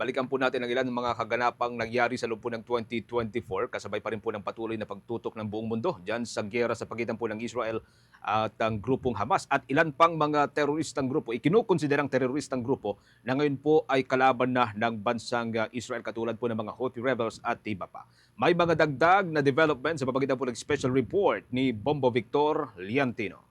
balikan po natin ang ilan ng mga kaganapang nangyari sa loob po ng 2024 kasabay pa rin po ng patuloy na pagtutok ng buong mundo dyan sa gera sa pagitan po ng Israel at ang grupong Hamas at ilan pang mga teroristang grupo, ikinukonsiderang teroristang grupo na ngayon po ay kalaban na ng bansang uh, Israel katulad po ng mga Houthi rebels at iba pa. May mga dagdag na development sa pamagitan po ng special report ni Bombo Victor Liantino.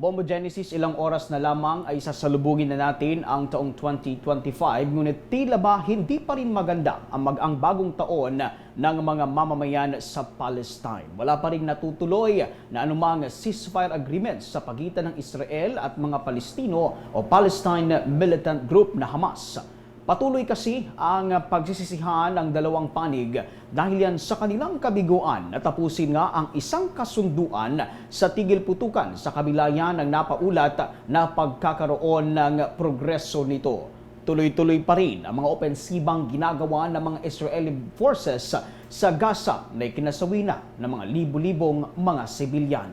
Bombo Genesis, ilang oras na lamang ay sasalubungin na natin ang taong 2025, ngunit tila ba hindi pa rin maganda ang mag-ang bagong taon ng mga mamamayan sa Palestine. Wala pa rin natutuloy na anumang ceasefire agreement sa pagitan ng Israel at mga Palestino o Palestine Militant Group na Hamas. Patuloy kasi ang pagsisisihan ng dalawang panig dahil yan sa kanilang kabiguan na tapusin nga ang isang kasunduan sa tigil putukan sa kabila yan ng napaulat na pagkakaroon ng progreso nito. Tuloy-tuloy pa rin ang mga opensibang ginagawa ng mga Israeli forces sa Gaza na ikinasawi na ng mga libu-libong mga sibilyan.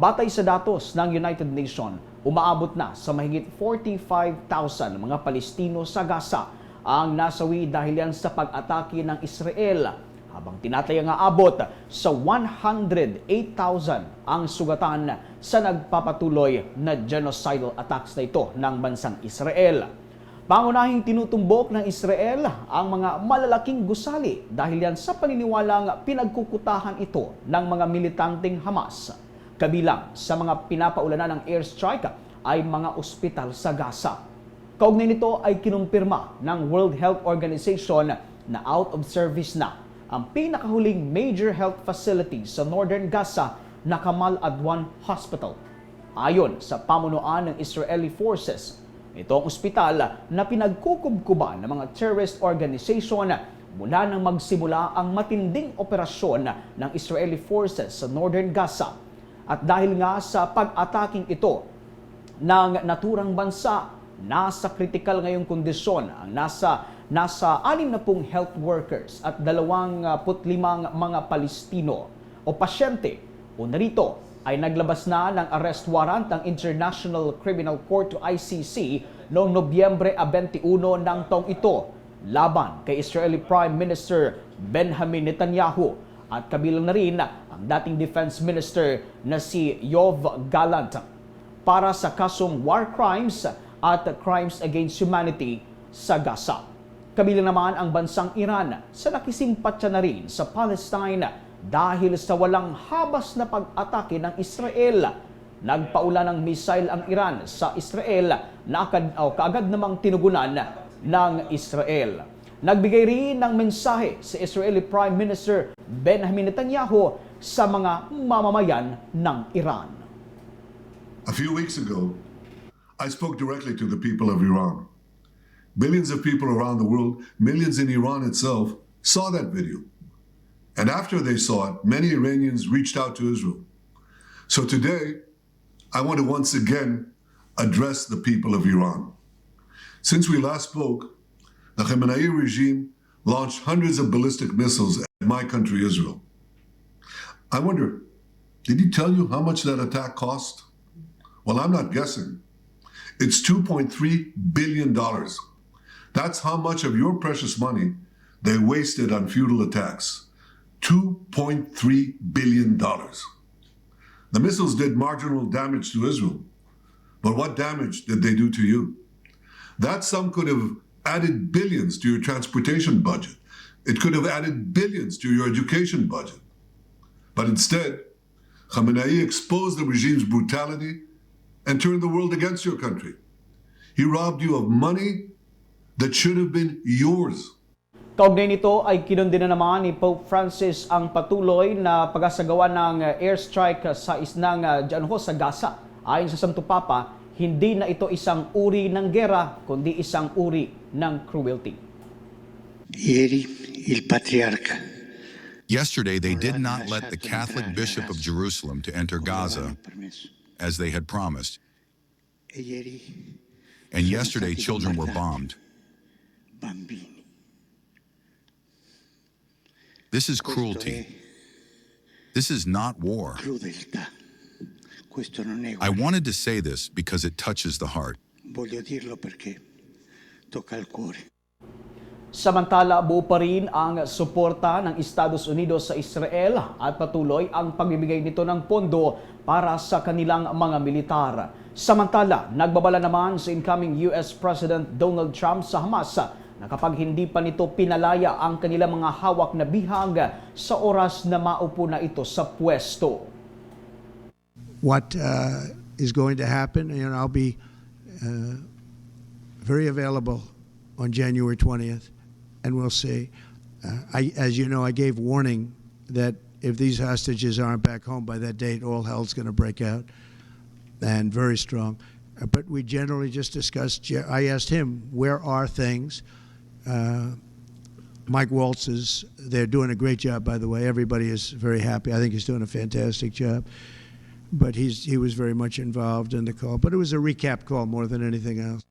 Batay sa datos ng United Nations, umaabot na sa mahigit 45,000 mga Palestino sa Gaza ang nasawi dahil yan sa pag-atake ng Israel. Habang tinataya nga abot sa 108,000 ang sugatan sa nagpapatuloy na genocidal attacks na ito ng bansang Israel. Pangunahing tinutumbok ng Israel ang mga malalaking gusali dahil yan sa paniniwalang pinagkukutahan ito ng mga militanteng Hamas. Kabilang sa mga pinapaulanan ng airstrike ay mga ospital sa Gaza. Kaugnay nito ay kinumpirma ng World Health Organization na out of service na ang pinakahuling major health facility sa northern Gaza na Kamal Adwan Hospital. Ayon sa pamunuan ng Israeli forces, ito ang ospital na pinagkukubkuban ng mga terrorist organization mula nang magsimula ang matinding operasyon ng Israeli forces sa northern Gaza. At dahil nga sa pag-ataking ito ng naturang bansa, nasa critical ngayong kondisyon ang nasa nasa anim na pong health workers at dalawang uh, putlimang mga Palestino o pasyente. O narito ay naglabas na ng arrest warrant ng International Criminal Court to ICC noong Nobyembre 21 ng taong ito laban kay Israeli Prime Minister Benjamin Netanyahu at kabilang na rin ang dating Defense Minister na si Yov Gallant para sa kasong war crimes at crimes against humanity sa Gaza. Kabilang naman ang bansang Iran sa nakisimpatya na rin sa Palestine dahil sa walang habas na pag-atake ng Israel. Nagpaula ng missile ang Iran sa Israel na kaagad namang tinugunan ng Israel. Nagbigay rin ng mensahe si Israeli Prime Minister Benjamin Netanyahu sa mga mamamayan ng Iran. A few weeks ago, I spoke directly to the people of Iran. Billions of people around the world, millions in Iran itself, saw that video. And after they saw it, many Iranians reached out to Israel. So today, I want to once again address the people of Iran. Since we last spoke, the Khamenei regime launched hundreds of ballistic missiles at my country, Israel. I wonder, did he tell you how much that attack cost? Well, I'm not guessing. It's $2.3 billion. That's how much of your precious money they wasted on futile attacks. $2.3 billion. The missiles did marginal damage to Israel. But what damage did they do to you? That sum could have added billions to your transportation budget. It could have added billions to your education budget. But instead, Khamenei exposed the regime's brutality and turned the world against your country. He robbed you of money that should have been yours. Kaugnay nito ay kinundi na naman ni Pope Francis ang patuloy na pag-asagawa ng uh, airstrike sa isnang uh, dyan ho sa Gaza. Ayon sa Santo Papa, hindi na ito isang uri ng gera, kundi isang uri ng cruelty. Ieri il patriarca Yesterday, they did not let the Catholic Bishop of Jerusalem to enter Gaza as they had promised. E And yesterday, children were bombed. This is cruelty. This is not war. crudeltà. Questo non è I guerra. wanted to say this because it touches the heart. Tocca il cuore. Samantala, buo pa rin ang suporta ng Estados Unidos sa Israel at patuloy ang pagbibigay nito ng pondo para sa kanilang mga militar. Samantala, nagbabala naman si incoming US President Donald Trump sa Hamas na kapag hindi pa nito pinalaya ang kanilang mga hawak na bihag sa oras na maupo na ito sa pwesto. what uh, is going to happen. You know, I'll be uh, very available on January 20th, and we'll see. Uh, I, as you know, I gave warning that if these hostages aren't back home by that date, all hell's going to break out, and very strong. Uh, But we generally just discussed. I asked him, "Where are things?" Uh, Mike Waltz is. They're doing a great job, by the way. Everybody is very happy. I think he's doing a fantastic job but he's he was very much involved in the call. But it was a recap call more than anything else.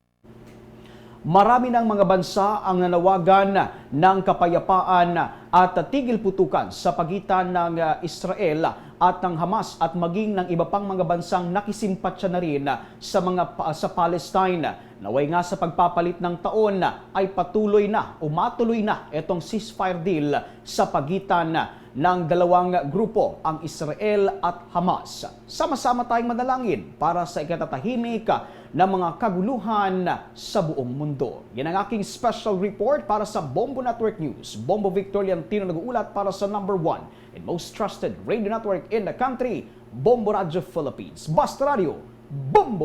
Marami ng mga bansa ang nanawagan ng kapayapaan at tigil putukan sa pagitan ng uh, Israel at ng Hamas at maging ng iba pang mga bansang nakisimpatsya na rin sa mga sa Palestine. Naway nga sa pagpapalit ng taon ay patuloy na, umatuloy na itong ceasefire deal sa pagitan ng dalawang grupo, ang Israel at Hamas. Sama-sama tayong manalangin para sa ikatatahimik ng mga kaguluhan sa buong mundo. Yan ang aking special report para sa Bombo Network News. Bombo Victor Liantino nag-uulat para sa number one and most trusted radio network in the country, Bombo Radio Philippines. Basta Radio, Bombo!